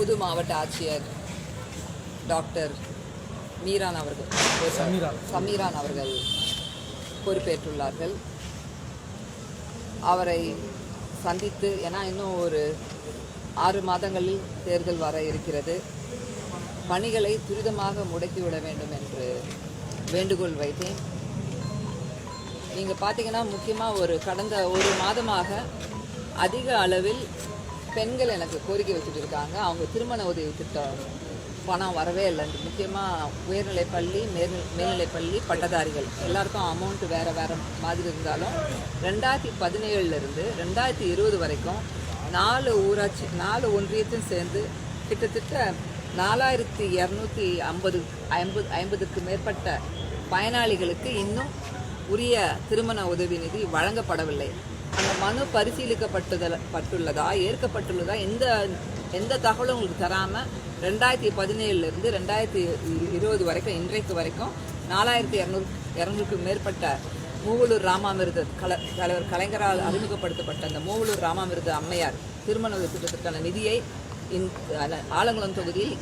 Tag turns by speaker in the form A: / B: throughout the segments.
A: புது மாவட்ட ஆட்சியர் டாக்டர் மீரான் அவர்கள்.
B: சமீரா.
A: சமீரான் அவர்கள் பொறுப்பேற்றுள்ளார்கள். அவரை சந்தித்து ஏன்னா இன்னும் ஒரு ஆறு மாதங்களில் தேர்தல் வர இருக்கிறது. பணிகளை துரிதமாக முடக்கிவிட வேண்டும் என்று வேண்டுகோள் வைத்தேன். நீங்கள் பார்த்தீங்கன்னா முக்கியமாக ஒரு கடந்த ஒரு மாதமாக அதிக அளவில் பெண்கள் எனக்கு கோரிக்கை வச்சுட்டு இருக்காங்க. அவங்க திருமண உதவி திட்டம் பணம் வரவே இல்லை. முக்கியமாக உயர்நிலை பள்ளி மேல் மேல்நிலை பள்ளி பட்டதாரிகள். எல்லாருக்கும் அமௌண்ட் வேறு வேறு மாதிரி இருந்தாலும் ரெண்டாயிரத்தி பதினேழுலேருந்து ரெண்டாயிரத்தி இருபது வரைக்கும் நாலு ஊராட்சி நாலு ஒன்றியத்தையும் சேர்ந்து கிட்டத்தட்ட நாலாயிரத்தி இரநூத்தி ஐம்பது ஐம்பது ஐம்பதுக்கு மேற்பட்ட பயனாளிகளுக்கு இன்னும் உரிய திருமண உதவி நிதி வழங்கப்படவில்லை. அந்த மனு பரிசீலிக்கப்பட்டுதல் பட்டுள்ளதா ஏற்கப்பட்டுள்ளதா எந்த எந்த தகவலும் உங்களுக்கு தராமல் ரெண்டாயிரத்தி பதினேழுலேருந்து ரெண்டாயிரத்தி இருபது வரைக்கும் இன்றைக்கு வரைக்கும் நாலாயிரத்தி இரநூறு இரநூறுக்கு மேற்பட்ட மூவலூர் ராமாமிருத கல தலைவர் கலைஞரால் அறிமுகப்படுத்தப்பட்ட அந்த மூவலூர் ராமாமிருத அம்மையார் திருமண திட்டத்திற்கான நிதியை ஆலங்குளம் தொகுதியில்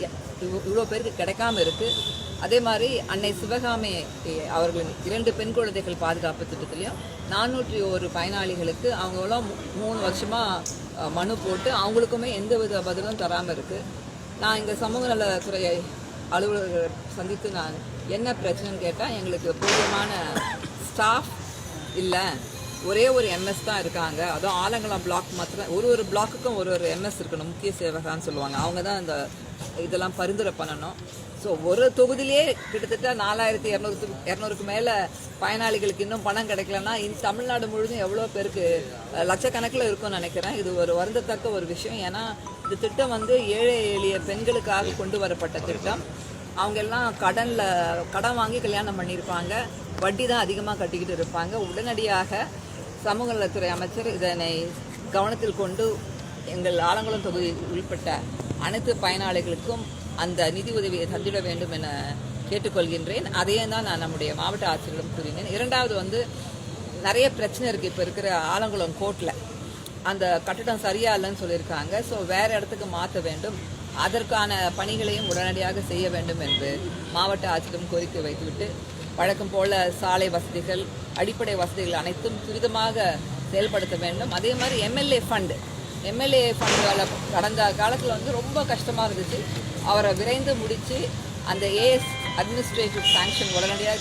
A: இவ்வளோ பேருக்கு கிடைக்காம இருக்குது அதே மாதிரி அன்னை சிவகாமி அவர்களின் இரண்டு பெண் குழந்தைகள் பாதுகாப்பு திட்டத்துலேயும் நானூற்றி ஒரு பயனாளிகளுக்கு அவங்களும் மூணு வருஷமாக மனு போட்டு அவங்களுக்குமே எந்த வித பதிலும் தராமல் இருக்குது நான் இங்கே சமூக நலத்துறை அலுவலர்களை சந்தித்து நான் என்ன பிரச்சனைன்னு கேட்டால் எங்களுக்கு போதுமான ஸ்டாஃப் இல்லை. ஒரே ஒரு எம்எஸ் தான் இருக்காங்க. அதுவும் ஆலங்குளம் பிளாக் மாத்திரம் ஒரு ஒரு பிளாக்குக்கும் ஒரு ஒரு எம்எஸ் இருக்கணும். முக்கிய சேவகான்னு சொல்லுவாங்க. அவங்க தான் இந்த இதெல்லாம் பரிந்துரை பண்ணணும். ஸோ ஒரு தொகுதியிலே கிட்டத்தட்ட நாலாயிரத்தி இரநூறு இரநூறுக்கு மேலே பயனாளிகளுக்கு இன்னும் பணம் கிடைக்கலன்னா இந்த தமிழ்நாடு முழுதும் எவ்வளோ பேருக்கு லட்சக்கணக்கில் இருக்கும்னு நினைக்கிறேன். இது ஒரு வருந்தத்தக்க ஒரு விஷயம். ஏன்னா இந்த திட்டம் வந்து ஏழை எளிய பெண்களுக்காக கொண்டு வரப்பட்ட திட்டம். அவங்க எல்லாம் கடனில் கடன் வாங்கி கல்யாணம் பண்ணியிருப்பாங்க வட்டி தான் அதிகமாக கட்டிக்கிட்டு இருப்பாங்க. உடனடியாக சமூக நலத்துறை அமைச்சர் இதனை கவனத்தில் கொண்டு எங்கள் ஆலங்குளம் தொகுதி உள்பட்ட அனைத்து பயனாளிகளுக்கும் அந்த நிதி உதவியை தந்திட வேண்டும் என கேட்டுக்கொள்கின்றேன். அதையே தான் நான் நம்முடைய மாவட்ட ஆட்சியரிடம் கூறினேன். இரண்டாவது வந்து நிறைய பிரச்சனை இருக்குது இப்போ இருக்கிற ஆலங்குளம் கோர்ட்டில் அந்த கட்டடம் சரியா இல்லைன்னு சொல்லியிருக்காங்க. ஸோ வேற இடத்துக்கு மாற்ற வேண்டும். அதற்கான பணிகளையும் உடனடியாக செய்ய வேண்டும் என்று மாவட்ட ஆட்சியிடம் கோரிக்கை வைத்துவிட்டு வழக்கம் போல சாலை வசதிகள் அடிப்படை வசதிகள் அனைத்தும் துரிதமாக செயல்படுத்த வேண்டும். அதே மாதிரி எம்எல்ஏ ஃபண்டு எம்எல்ஏ ஃபண்டுகளை கடந்த காலத்தில் வந்து ரொம்ப கஷ்டமாக இருந்துச்சு. அவரை விரைந்து முடித்து அந்த ஏஎஸ் அட்மினிஸ்ட்ரேட்டிவ் சாங்ஷன் உடனடியாக